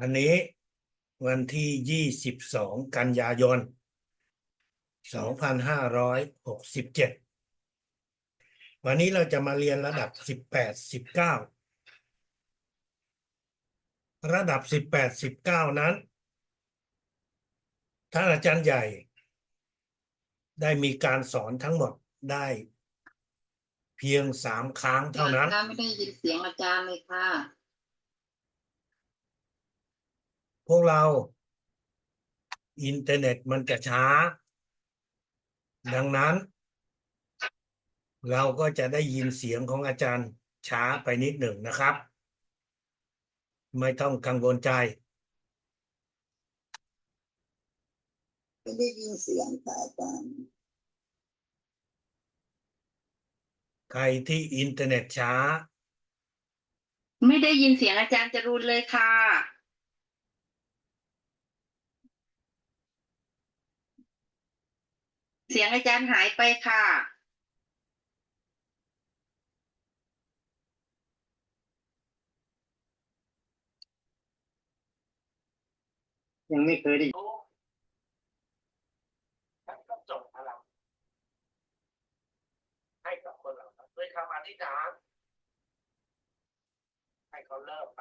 วันนี้วันที่ยี่สิบสองกันยายนสองพันห้าร้อยหกสิบเจ็ดวันนี้เราจะมาเรียนระดับสิบแปดสิบเก้าระดับสิบแปดสิบเก้านั้น ท่านอาจารย์ใหญ่ ได้มีการสอนทั้งหมดได้เพียงสามครั้งเท่านั้นค่ะไม่ได้ยินเสียงอาจารย์เลยค่ะ พวกเรา อินเทอร์เน็ตมันจะช้า ดังนั้น เราก็จะได้ยินเสียงของอาจารย์ช้าไปนิดหนึ่งนะครับ ไม่ต้องกังวลใจ ไม่ได้ยินเสียงค่ะอาจารย์ใครที่อินเทอร์เน็ตช้า ไม่ได้ยินเสียงอาจารย์จรูนเลยค่ะ เสียงอาจารย์หายไปค่ะ ยังไม่เคยได้ท่านก็ส่งพลังให้กับคนเราด้วยคำอธิษฐานให้เขาเลิกไป